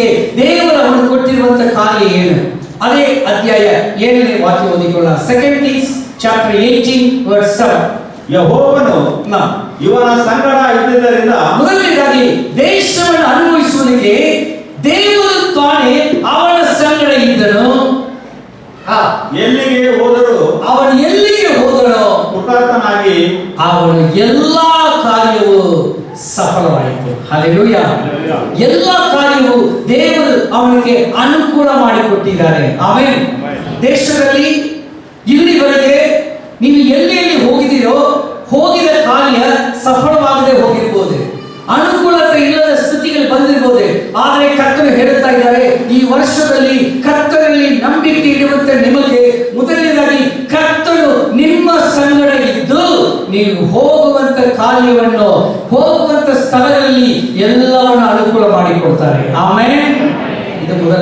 ಅನುಭವಿಸುವುದಕ್ಕೆ ದೇವರ ಅವನು ಕೊಟ್ಟಿರುವಂತ ಕಾರ್ಯ ಏನು? ಅದೇ ಅಧ್ಯಾಯ ಏಳನೇ ವಾಕ್ಯ ಓದಿಕೊಳ್ಳ second Kings chapter eighteen verse seven ಯಹೋವನು ಇವನ ಸಂಗಡ ಇದ್ದುದರಿಂದ ಮೊದಲನೇದಾಗಿ ದೇಶವನ್ನು ಅನುಭವಿಸುವುದಕ್ಕೆ ದೇವರು ತಾನೇ ಅವನ ಸಂಗಡ ಇದ್ದನು. ಎಲ್ಲಿಗೆ ಹೋದರು? ಅವನು ಎಲ್ಲಿಗೆ ಹೋದರು? ಕೃತಾರ್ಥನಾಗಿ ಅವನ ಎಲ್ಲಾ ಕಾರ್ಯವು ಸಫಲವಾಯಿತು. ಹಾಲೆಲೂಯ ಎಲ್ಲ ಕಾರ್ಯವು ಅವನಿಗೆ ಅನುಕೂಲ ಮಾಡಿಕೊಟ್ಟಿದ್ದಾರೆ. ಆಮೇಲೆ ದೇಶದಲ್ಲಿ ಇಲ್ಲಿವರೆಗೆ ನೀವು ಎಲ್ಲಿ ಎಲ್ಲಿ ಹೋಗಿದೀರೋ ಹೋಗಿದ ಕಾರ್ಯ ಸಫಲವಾಗದೆ ಹೋಗಿರ್ಬೋದು. ಅನುಕೂಲತೆ ಇಲ್ಲದ ಸ್ಥಿತಿಗಳು ಬಂದಿರ್ಬೋದು. ಆದರೆ ಕರ್ತನು ಹೇಳುತ್ತಾ ಇದ್ದಾರೆ ಈ ವರ್ಷದಲ್ಲಿ ಕರ್ತನಲ್ಲಿ ನಂಬಿಕೆ ಇಡುವಂತೆ ನಿಮಗೆ ಮೊದಲನೇದಾಗಿ ಕರ್ತನು ನಿಮ್ಮ ಸಂಗಡ ಇದ್ದು ನೀವು ಹೋಗುವಂತ ಕಾರ್ಯವನ್ನು ಹೋಗುವಂತ ಸ್ಥಳದಲ್ಲಿ ಎಲ್ಲವನ್ನು ಅನುಕೂಲ ಮಾಡಿಕೊಡ್ತಾರೆ. ಆಮೇಲೆ இது முதல்